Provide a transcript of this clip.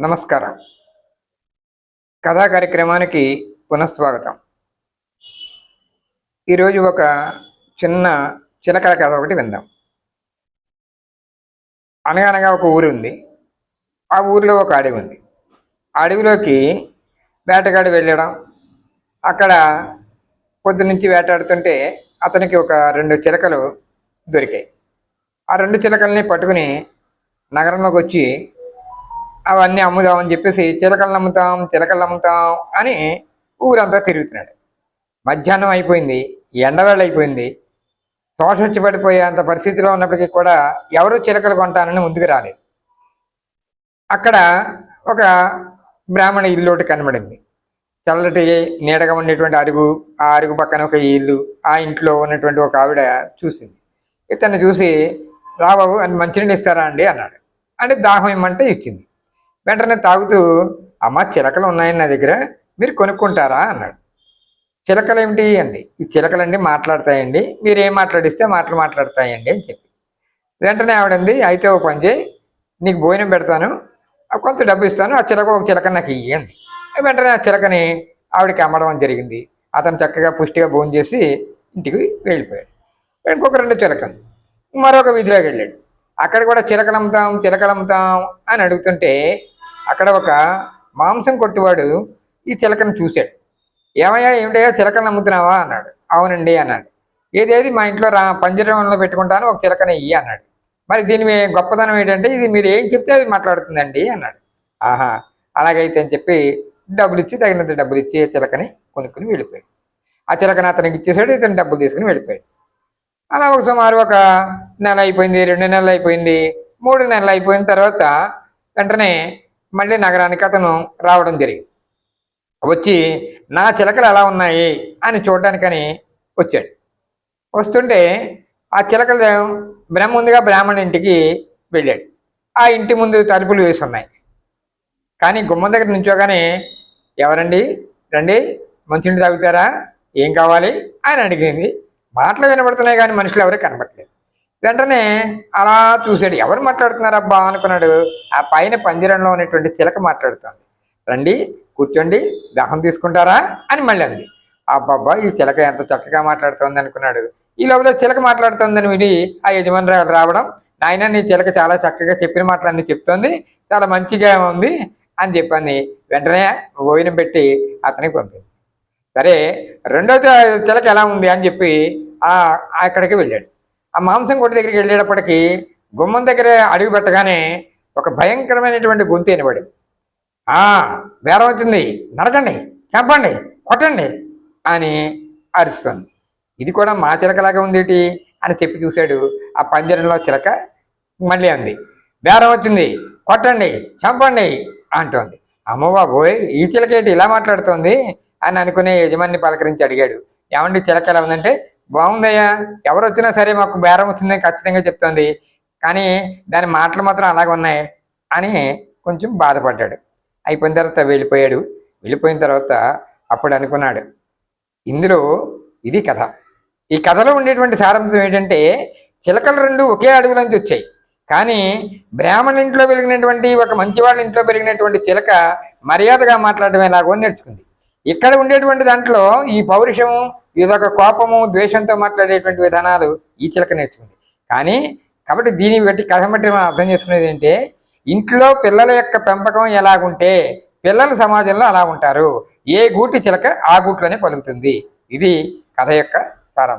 నమస్కారం. కథా కార్యక్రమానికి పునఃస్వాగతం. ఈరోజు ఒక చిన్న చిలకల కథ ఒకటి విందాం. అనగనగా ఒక ఊరు ఉంది. ఆ ఊరిలో ఒక అడవి ఉంది. ఆ అడవిలోకి వేటగాడు వెళ్ళడం అక్కడ పొద్దునుంచి వేటాడుతుంటే అతనికి ఒక రెండు చిలకలు దొరికాయి. ఆ రెండు చిలకల్ని పట్టుకుని నగరంలోకి వచ్చి అవన్నీ అమ్ముదామని చెప్పేసి చిలకలు అమ్ముతాం చిలకలు అమ్ముతాం అని ఊరంతా తిరుగుతున్నాడు. మధ్యాహ్నం అయిపోయింది ఎండవేళ అయిపోయింది. తోట వచ్చి పడిపోయేంత పరిస్థితిలో ఉన్నప్పటికీ కూడా ఎవరు చిలకలు కొంటానని ముందుకు రాలేదు. అక్కడ ఒక బ్రాహ్మణ ఇల్లు ఒకటి కనబడింది. చల్లటి నీడగా ఉండేటువంటి అరుగు ఆ అరుగు పక్కన ఒక ఇల్లు ఆ ఇంట్లో ఉన్నటువంటి ఒక ఆవిడ చూసింది. ఇతను చూసి రాబాబు అని మంచినీళ్ళు ఇస్తారా అండి? అన్నాడు. అంటే దాహం ఇమ్మంటే ఇచ్చింది. వెంటనే తాగుతూ అమ్మ చిలకలు ఉన్నాయని నా దగ్గర మీరు కొనుక్కుంటారా? అన్నాడు. చిలకలు ఏమిటి? అంది. ఈ చిలకలన్నీ మాట్లాడతాయండి. మీరు ఏం మాట్లాడిస్తే మాటలు మాట్లాడతాయండి అని చెప్పి. వెంటనే ఆవిడంది అయితే ఓ పని చేయి నీకు భోజనం పెడతాను ఆ కొంత డబ్బు ఇస్తాను ఆ చిలక ఒక చిలక నాకు ఇయ్యండి వెంటనే ఆ చిలకని ఆవిడకి అమ్మడం జరిగింది. అతను చక్కగా పుష్టిగా భోజనం చేసి ఇంటికి వెళ్ళిపోయాడు. ఇంకొక రెండు చిలకలు. మరొక వీధిలోకి వెళ్ళాడు. అక్కడ కూడా చిలకలు అమ్ముతాం చిలకలు అమ్ముతాం అని అడుగుతుంటే అక్కడ ఒక మాంసం కొట్టువాడు ఈ చిలకను చూశాడు. ఏమయ్యా ఏమిటయ్యా చిలకను అమ్ముతున్నావా అన్నాడు. అవునండి అన్నాడు. ఏదేది మా ఇంట్లో రా పంజరంలో పెట్టుకుంటాను ఒక చిలకన ఇయ్యి అన్నాడు. మరి దీని గొప్పదనం గొప్పతనం ఏంటంటే ఇది మీరు ఏం చెప్తే అది మాట్లాడుతుందండి అన్నాడు. ఆహా అలాగైతే అని చెప్పి డబ్బులు ఇచ్చి తగినంత డబ్బులు ఇచ్చి చిలకని కొనుక్కుని వెళ్ళిపోయాడు. ఆ చిలకని అతనికి ఇచ్చేసాడు ఇతను డబ్బులు తీసుకుని వెళ్ళిపోయాడు. అలా ఒక సుమారు ఒక నెల అయిపోయింది రెండు నెలలు అయిపోయింది మూడు నెలలు అయిపోయిన తర్వాత వెంటనే మళ్ళీ నగరానికి అతను రావడం జరిగింది. వచ్చి నా చిలకలు ఎలా ఉన్నాయి అని చూడడానికని వచ్చాడు. వస్తుంటే ఆ చిలకలు బ్రహ్మ ముందుగా బ్రాహ్మణ ఇంటికి వెళ్ళాడు. ఆ ఇంటి ముందు తలుపులు వేసి ఉన్నాయి. కానీ గుమ్మం దగ్గర నుంచోగానే ఎవరండి? రండి. మంచినీళ్ళు తాగుతారా? ఏం కావాలి? అని అడిగింది. మాటలు వినబడుతున్నాయి కానీ మనుషులు ఎవరు కనబడలేదు వెంటనే అలా చూశాడు. ఎవరు మాట్లాడుతున్నారబ్బా అనుకున్నాడు. ఆ పైన పందిరంలో ఉన్నటువంటి చిలక మాట్లాడుతుంది. రండి కూర్చోండి దాహం తీసుకుంటారా అని మళ్ళీ అంది. అబ్బాబ్బా ఈ చిలక ఎంత చక్కగా మాట్లాడుతోంది అనుకున్నాడు. ఈ లోపల చిలక మాట్లాడుతోందని విని ఆ యజమాని రావడం నాయన నీ చిలక చాలా చక్కగా చెప్పిన మాటలన్నీ చెప్తోంది. చాలా మంచిగా ఉంది అని చెప్పింది. వెంటనే భోజనం పెట్టి అతనికి పంపింది. సరే రెండో చిలక ఎలా ఉంది అని చెప్పి అక్కడికి వెళ్ళాడు. ఆ మాంసం కొట్టు దగ్గరికి వెళ్ళేటప్పటికి గుమ్మం దగ్గర అడుగు పెట్టగానే ఒక భయంకరమైనటువంటి గొంతు వినబడింది. ఆ బేరం వచ్చింది నరకండి చంపండి కొట్టండి అని అరుస్తుంది. ఇది కూడా మా చిలకలాగా ఉందేటి అని చెప్పి చూశాడు. ఆ పంజరంలో చిలక మళ్ళీ అంది బేరం వచ్చింది కొట్టండి చంపండి అంటోంది. అమ్మబాబోయ్ ఈ చిలక ఏంటి ఇలా మాట్లాడుతోంది అని అనుకునే యజమాని పలకరించి అడిగాడు. ఏమండి చిలక ఎలా ఉందంటే బాగుందయ్యా. ఎవరు వచ్చినా సరే మాకు బేరం వచ్చిందని ఖచ్చితంగా చెప్తోంది. కానీ దాని మాటలు మాత్రం అలాగే ఉన్నాయి అని కొంచెం బాధపడ్డాడు. అయిపోయిన తర్వాత వెళ్ళిపోయాడు. వెళ్ళిపోయిన తర్వాత అప్పుడు అనుకున్నాడు ఇందులో ఇది కథ. ఈ కథలో ఉండేటువంటి సారాంశం ఏంటంటే చిలకలు రెండు ఒకే అడవి నుంచి వచ్చాయి. కానీ బ్రాహ్మణ ఇంట్లో పెరిగినటువంటి ఒక మంచివాళ్ళ ఇంట్లో పెరిగినటువంటి చిలక మర్యాదగా మాట్లాడడం ఎలాగో నేర్చుకుంది. ఇక్కడ ఉండేటువంటి దాంట్లో ఈ పౌరుషము ఇదొక కోపము ద్వేషంతో మాట్లాడేటువంటి విధానాలు ఈ చిలక నేర్చుకుంది. కానీ కాబట్టి దీన్ని బట్టి కథ బట్టి మనం అర్థం చేసుకునేది ఏంటంటే ఇంట్లో పిల్లల యొక్క పెంపకం ఎలాగుంటే పిల్లలు సమాజంలో అలా ఉంటారు. ఏ గూటి చిలక ఆ గూట్లోనే పలుకుతుంది. ఇది కథ యొక్క సారాంశం.